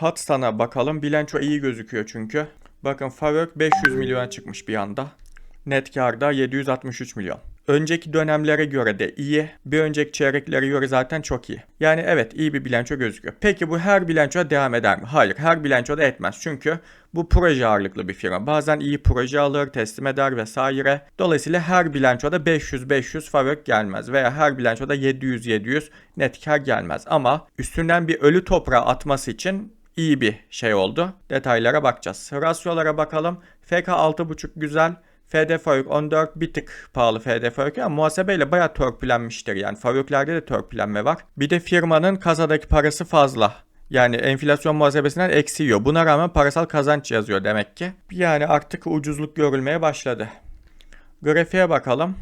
Hatstan'a bakalım. Bilanço iyi gözüküyor çünkü. Bakın Favök 500 milyona çıkmış bir anda. Net karda 763 milyon. Önceki dönemlere göre de iyi. Bir önceki çeyreklere göre zaten çok iyi. Yani evet iyi bir bilanço gözüküyor. Peki bu her bilançoya devam eder mi? Hayır her bilançoda etmez. Çünkü bu proje ağırlıklı bir firma. Bazen iyi proje alır, teslim eder vesaire. Dolayısıyla her bilançoda 500-500 Favök gelmez. Veya her bilançoda 700-700 net kar gelmez. Ama üstünden bir ölü toprağı atması için iyi bir şey oldu. Detaylara bakacağız. Rasyolara bakalım. FK 6.5 güzel. FD Faruk 14 bir tık pahalı FD Faruk ama muhasebeyle bayağı törpülenmiştir yani. Faruk'larda da törpülenme var. Bir de firmanın kasadaki parası fazla. Yani enflasyon muhasebesinden eksi yiyor. Buna rağmen parasal kazanç yazıyor demek ki. Yani artık ucuzluk görülmeye başladı. Grafiğe bakalım.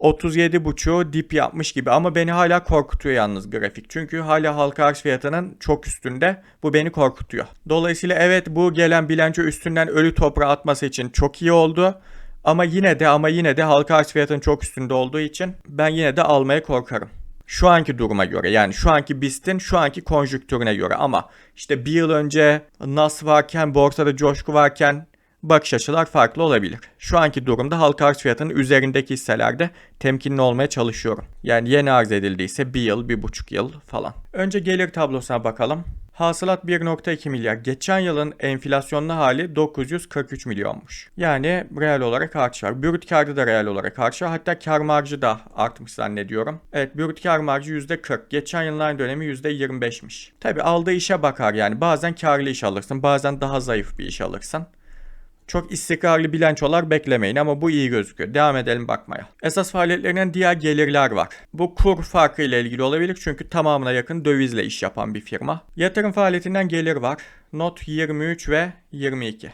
37.5'u dip yapmış gibi ama beni hala korkutuyor yalnız grafik. Çünkü hala halka arz fiyatının çok üstünde. Bu beni korkutuyor. Dolayısıyla evet bu gelen bilanço üstünden ölü toprağı atması için çok iyi oldu. Ama yine de ama yine de halka arz fiyatının çok üstünde olduğu için ben yine de almaya korkarım. Şu anki duruma göre yani şu anki BIST'in şu anki konjüktürüne göre ama işte bir yıl önce NAS varken borsada coşku varken bakış açılar farklı olabilir. Şu anki durumda halka arz fiyatının üzerindeki hisselerde temkinli olmaya çalışıyorum. Yani yeni arz edildiyse bir yıl, bir buçuk yıl falan. Önce gelir tablosuna bakalım. Hasılat 1.2 milyar. Geçen yılın enflasyonlu hali 943 milyonmuş. Yani reel olarak artış var. Brüt karda da reel olarak artış var. Hatta kar marjı da artmış zannediyorum. Evet brüt kar marjı %40. Geçen yılın aynı dönemi %25'miş. Tabi aldığı işe bakar yani. Bazen karlı iş alırsın. Bazen daha zayıf bir iş alırsın. Çok istikrarlı bilançolar beklemeyin ama bu iyi gözüküyor. Devam edelim bakmaya. Esas faaliyetlerinden diğer gelirler var. Bu kur farkı ile ilgili olabilir çünkü tamamına yakın dövizle iş yapan bir firma. Yatırım faaliyetinden gelir var. Not 23 ve 22.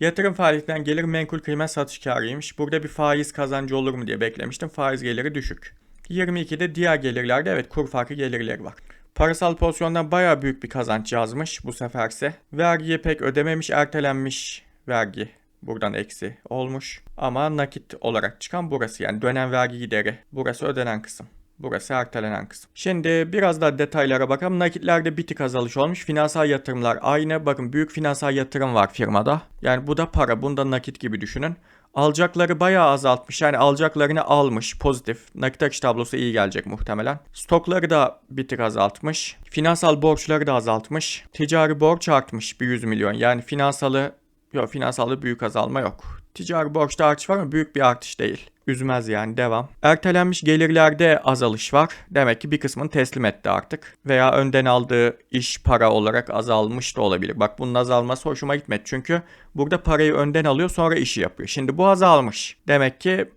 Yatırım faaliyetinden gelir menkul kıymet satış karıymış. Burada bir faiz kazancı olur mu diye beklemiştim. Faiz geliri düşük. 22'de diğer gelirlerde evet kur farkı gelirleri var. Parasal pozisyondan bayağı büyük bir kazanç yazmış bu seferse. Vergiyi pek ödememiş, ertelenmiş vergi buradan eksi olmuş. Ama nakit olarak çıkan burası yani dönem vergi gideri. Burası ödenen kısım. Burası ertelenen kısım. Şimdi biraz daha detaylara bakalım. Nakitlerde bir tık azalış olmuş. Finansal yatırımlar aynı. Bakın büyük finansal yatırım var firmada. Yani bu da para. Bunu da nakit gibi düşünün. Alacakları bayağı azaltmış. Yani alacaklarını almış pozitif. Nakit akış tablosu iyi gelecek muhtemelen. Stokları da bir tık azaltmış. Finansal borçları da azaltmış. Ticari borç artmış bir 100 milyon. Yani finansalı Yok finansalda büyük azalma yok. Ticari borçta artış var ama büyük bir artış değil. Üzmez yani devam. Ertelenmiş gelirlerde azalış var. Demek ki bir kısmını teslim etti artık. Veya önden aldığı iş para olarak azalmış da olabilir. Bak bunun azalması hoşuma gitmedi. Çünkü burada parayı önden alıyor sonra işi yapıyor. Şimdi bu azalmış. Demek ki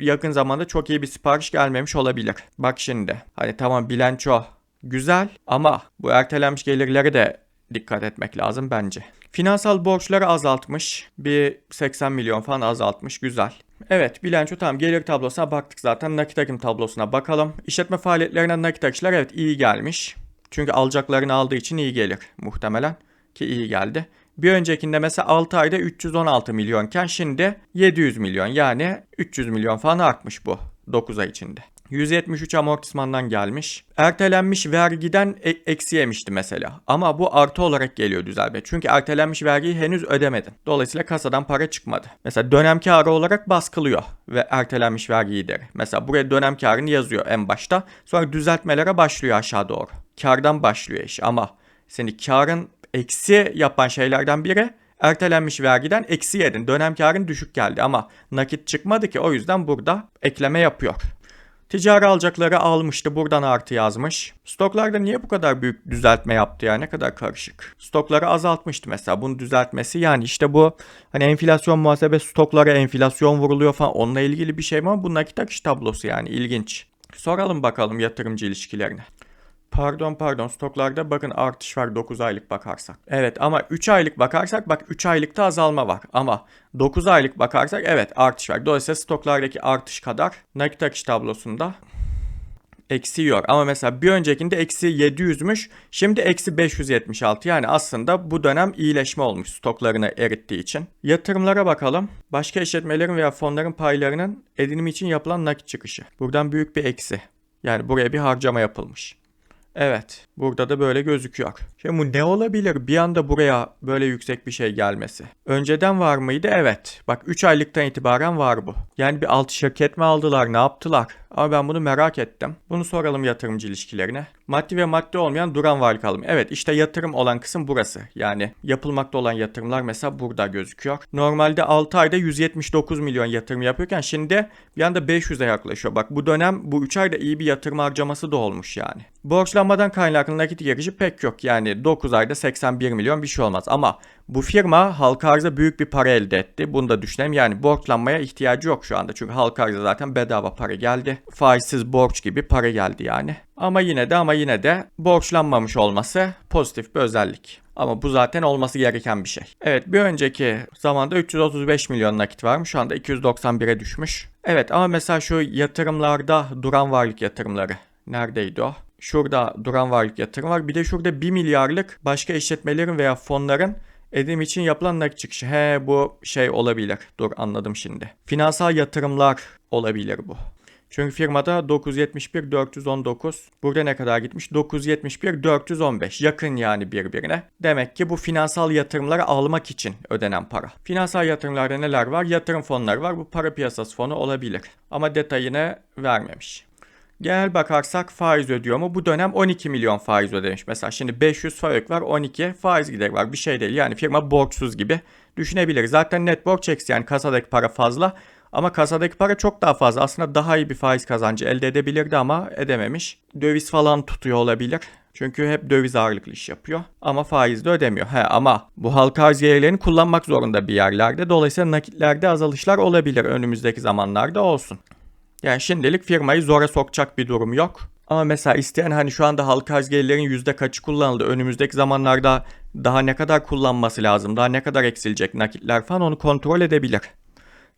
yakın zamanda çok iyi bir sipariş gelmemiş olabilir. Bak şimdi. Hani tamam bilanço güzel ama bu ertelenmiş gelirleri de dikkat etmek lazım bence. Finansal borçları azaltmış. Bir 80 milyon falan azaltmış. Güzel. Evet bilanço tamam gelir tablosuna baktık zaten. Nakit akım tablosuna bakalım. İşletme faaliyetlerine nakit akışlar evet iyi gelmiş. Çünkü alacaklarını aldığı için iyi gelir muhtemelen. Ki iyi geldi. Bir öncekinde mesela 6 ayda 316 milyonken şimdi 700 milyon yani 300 milyon falan artmış bu 9 ay içinde. 173 amortismandan gelmiş. Ertelenmiş vergiden e- eksi yemişti mesela. Ama bu artı olarak geliyor Düzel Bey. Çünkü ertelenmiş vergiyi henüz ödemedin. Dolayısıyla kasadan para çıkmadı. Mesela dönem karı olarak baskılıyor ve ertelenmiş vergi gideri. Mesela buraya dönem karını yazıyor en başta. Sonra düzeltmelere başlıyor aşağı doğru. Kardan başlıyor iş ama seni karın eksi yapan şeylerden biri ertelenmiş vergiden eksi yedin. Dönem karın düşük geldi ama nakit çıkmadı ki o yüzden burada ekleme yapıyor. Ticari alacakları almıştı buradan artı yazmış. Stoklarda niye bu kadar büyük düzeltme yaptı ya ne kadar karışık. Stokları azaltmıştı mesela bunu düzeltmesi yani işte bu hani enflasyon muhasebe stoklara enflasyon vuruluyor falan onunla ilgili bir şey mi ama bu nakit akış tablosu yani ilginç. Soralım bakalım yatırımcı ilişkilerine. Pardon pardon stoklarda bakın artış var 9 aylık bakarsak. Evet ama 3 aylık bakarsak bak 3 aylıkta azalma var. Ama 9 aylık bakarsak evet artış var. Dolayısıyla stoklardaki artış kadar nakit akış tablosunda eksiyor. Ama mesela bir öncekinde eksi 700'müş. Şimdi eksi 576. Yani aslında bu dönem iyileşme olmuş stoklarını erittiği için. Yatırımlara bakalım. Başka işletmelerin veya fonların paylarının edinimi için yapılan nakit çıkışı. Buradan büyük bir eksi. Yani buraya bir harcama yapılmış. Evet. Burada da böyle gözüküyor. Şimdi bu ne olabilir? Bir anda buraya böyle yüksek bir şey gelmesi. Önceden var mıydı? Evet. Bak 3 aylıktan itibaren var bu. Yani bir alt şirket mi aldılar? Ne yaptılar? Ama ben bunu merak ettim. Bunu soralım yatırımcı ilişkilerine. Maddi ve maddi olmayan duran varlık alımı. Evet işte yatırım olan kısım burası. Yani yapılmakta olan yatırımlar mesela burada gözüküyor. Normalde 6 ayda 179 milyon yatırım yapıyorken şimdi bir anda 500'e yaklaşıyor. Bak bu dönem bu 3 ayda iyi bir yatırım harcaması da olmuş yani. Borçlanmadan kaynaklı nakit girişi pek yok. Yani 9 ayda 81 milyon bir şey olmaz. Ama bu firma halka arza büyük bir para elde etti. Bunu da düşünelim. Yani borçlanmaya ihtiyacı yok şu anda. Çünkü halka arza zaten bedava para geldi. Faizsiz borç gibi para geldi yani. Ama yine de ama yine de borçlanmamış olması pozitif bir özellik. Ama bu zaten olması gereken bir şey. Evet bir önceki zamanda 335 milyon nakit varmış. Şu anda 291'e düşmüş. Evet ama mesela şu yatırımlarda duran varlık yatırımları. Neredeydi o? Şurada duran varlık yatırım var. Bir de şurada 1 milyarlık başka işletmelerin veya fonların edim için yapılan nakit çıkışı. He bu şey olabilir. Dur anladım şimdi. Finansal yatırımlar olabilir bu. Çünkü firmada 971 419. Burada ne kadar gitmiş? 971 415. Yakın yani birbirine. Demek ki bu finansal yatırımları almak için ödenen para. Finansal yatırımlarda neler var? Yatırım fonları var. Bu para piyasası fonu olabilir. Ama detayını vermemiş. Genel bakarsak faiz ödüyor mu? Bu dönem 12 milyon faiz ödemiş. Mesela şimdi 500 faiz var 12 faiz gideri var. Bir şey değil yani firma borçsuz gibi düşünebiliriz. Zaten net borç eksi yani kasadaki para fazla. Ama kasadaki para çok daha fazla. Aslında daha iyi bir faiz kazancı elde edebilirdi ama edememiş. Döviz falan tutuyor olabilir. Çünkü hep döviz ağırlıklı iş yapıyor. Ama faiz de ödemiyor. He ama bu halka arz yerlerini kullanmak zorunda bir yerlerde. Dolayısıyla nakitlerde azalışlar olabilir önümüzdeki zamanlarda olsun. Yani şimdilik firmayı zora sokacak bir durum yok. Ama mesela isteyen hani şu anda halka arz gelirlerin yüzde kaçı kullanıldı? Önümüzdeki zamanlarda daha ne kadar kullanması lazım? Daha ne kadar eksilecek nakitler falan onu kontrol edebilir.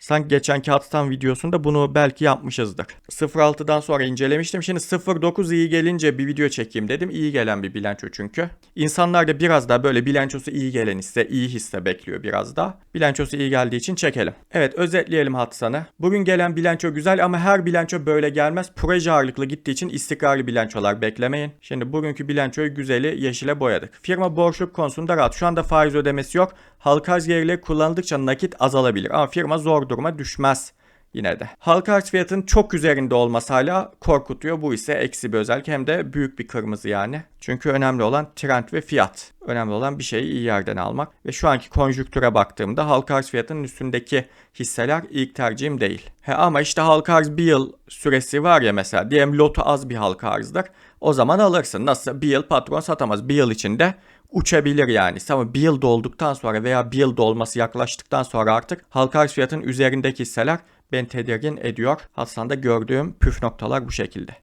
Sanki geçen kağıttan videosunda bunu belki yapmışızdır. 06'dan sonra incelemiştim. Şimdi 09 iyi gelince bir video çekeyim dedim. İyi gelen bir bilanço çünkü. İnsanlar da biraz daha böyle bilançosu iyi gelen hisse, iyi hisse bekliyor biraz daha. Bilançosu iyi geldiği için çekelim. Evet özetleyelim Hatsan'ı. Bugün gelen bilanço güzel ama her bilanço böyle gelmez. Proje ağırlıklı gittiği için istikrarlı bilançolar beklemeyin. Şimdi bugünkü bilançoyu güzeli yeşile boyadık. Firma borçluk konusunda rahat. Şu anda faiz ödemesi yok. Halka arz yerleri kullanıldıkça nakit azalabilir. Ama firma zor duruma düşmez yine de. Halka arz fiyatının çok üzerinde olması hala korkutuyor. Bu ise eksi bir özellik hem de büyük bir kırmızı yani. Çünkü önemli olan trend ve fiyat. Önemli olan bir şeyi iyi yerden almak. Ve şu anki konjüktüre baktığımda halka arz fiyatının üstündeki hisseler ilk tercihim değil. He ama işte halka arz bir yıl süresi var ya mesela. Diyelim lotu az bir halka arzdır. O zaman alırsın. Nasıl? Bir yıl patron satamaz. Bir yıl içinde uçabilir yani. Ama bir yıl dolduktan sonra veya bir yıl dolması yaklaştıktan sonra artık halka arz fiyatının üzerindeki hisseler beni tedirgin ediyor. Hasan'da gördüğüm püf noktalar bu şekilde.